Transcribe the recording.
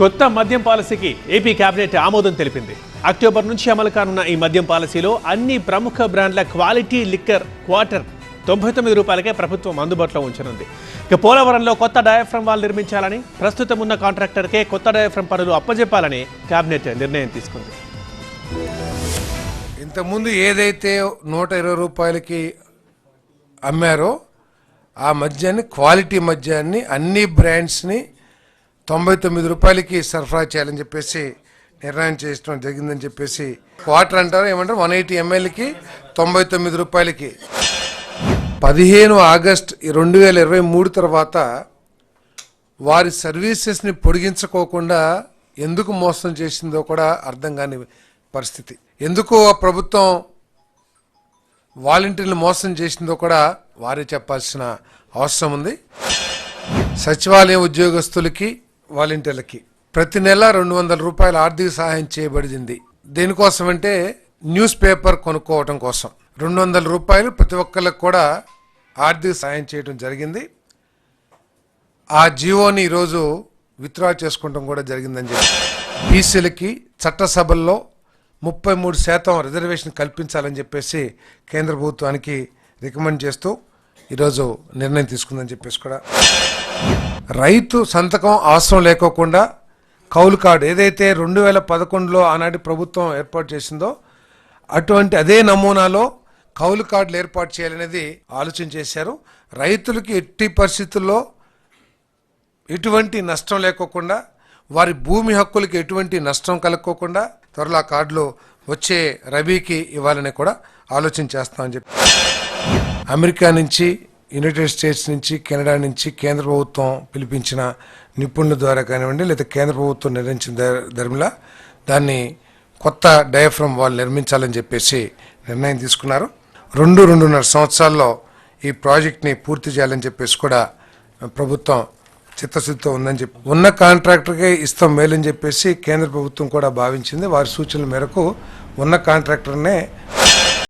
కొత్త మద్యం పాలసీకి ఏపీ కేబినెట్ ఆమోదం తెలిపింది. అక్టోబర్ నుంచి అమలు కానున్న ఈ మద్యం పాలసీలో అన్ని ప్రముఖ బ్రాండ్ల క్వాలిటీ లిక్కర్ క్వార్టర్ తొంభై తొమ్మిది రూపాయలకే ప్రభుత్వం అందుబాటులో ఉంచనుంది. ఇక పోలవరంలో కొత్త డయాఫ్రమ్ వాళ్ళు నిర్మించాలని ప్రస్తుతం ఉన్న కాంట్రాక్టర్కే కొత్త డయాఫ్రమ్ పనులు అప్పజెప్పాలని కేబినెట్ నిర్ణయం తీసుకుంది. ఇంతకుముందు ఏదైతే నూట ఇరవై రూపాయలకి అమ్మారో ఆ మద్యాన్ని క్వాలిటీ మద్యాన్ని అన్ని బ్రాండ్స్ని తొంభై తొమ్మిది రూపాయలకి సరఫరా చేయాలని చెప్పేసి నిర్ణయం చేయడం జరిగిందని చెప్పేసి వాటర్ అంటారు. ఏమంటారు? వన్ ఎయిటీ ఎంఎల్కి తొంభై తొమ్మిది రూపాయలకి. పదిహేను ఆగస్ట్ రెండు వేల ఇరవై మూడు తర్వాత వారి సర్వీసెస్ని పొడిగించుకోకుండా ఎందుకు మోసం చేసిందో కూడా అర్థం కాని పరిస్థితి. ఎందుకు ఆ ప్రభుత్వం వాలంటీర్లు మోసం చేసిందో కూడా వారే చెప్పాల్సిన అవసరం ఉంది. సచివాలయం ఉద్యోగస్తులకి వాలంటీర్లకి. ప్రతి నెల రెండు వందల రూపాయల ఆర్థిక సహాయం చేయబడింది. దేనికోసం అంటే న్యూస్ పేపర్ కొనుక్కోవటం కోసం. రెండు వందల రూపాయలు ప్రతి ఒక్కరికి కూడా ఆర్థిక సహాయం చేయడం జరిగింది. ఆ జీవోని ఈరోజు విత్డ్రా చేసుకోవడం కూడా జరిగిందని చెప్పి. బీసీలకి చట్టసభల్లో ముప్పై మూడు శాతం రిజర్వేషన్ కల్పించాలని చెప్పేసి కేంద్ర ప్రభుత్వానికి రికమెండ్ చేస్తూ ఈరోజు నిర్ణయం తీసుకుందని చెప్పేసి కూడా రైతు సంతకం అవసరం లేకోకుండా కౌలు కార్డు ఏదైతే రెండు వేల పదకొండులో ఆనాటి ప్రభుత్వం ఏర్పాటు చేసిందో అటువంటి అదే నమూనాలో కౌలు కార్డులు ఏర్పాటు చేయాలనేది ఆలోచన చేశారు. రైతులకి ఎట్టి పరిస్థితుల్లో ఎటువంటి నష్టం లేకోకుండా వారి భూమి హక్కులకి ఎటువంటి నష్టం కలుక్కోకుండా త్వరలో ఆ కార్డులు వచ్చే రబీకి ఇవ్వాలని కూడా ఆలోచన చేస్తామని చెప్పి. అమెరికా నుంచి యునైటెడ్ స్టేట్స్ నుంచి కెనడా నుంచి కేంద్ర ప్రభుత్వం పిలిపించిన నిపుణుల ద్వారా కానివ్వండి లేదా కేంద్ర ప్రభుత్వం నిర్ణయించిన ధర- దాన్ని కొత్త డయాఫ్రమ్ వాళ్ళు నిర్మించాలని చెప్పేసి నిర్ణయం తీసుకున్నారు. రెండు రెండున్నర సంవత్సరాల్లో ఈ ప్రాజెక్ట్ని పూర్తి చేయాలని చెప్పేసి కూడా ప్రభుత్వం చిత్తశుద్ధితో ఉందని చెప్పి ఉన్న కాంట్రాక్టర్కే ఇస్తాం మేలని చెప్పేసి కేంద్ర ప్రభుత్వం కూడా భావించింది. వారి సూచనల మేరకు ఉన్న కాంట్రాక్టర్నే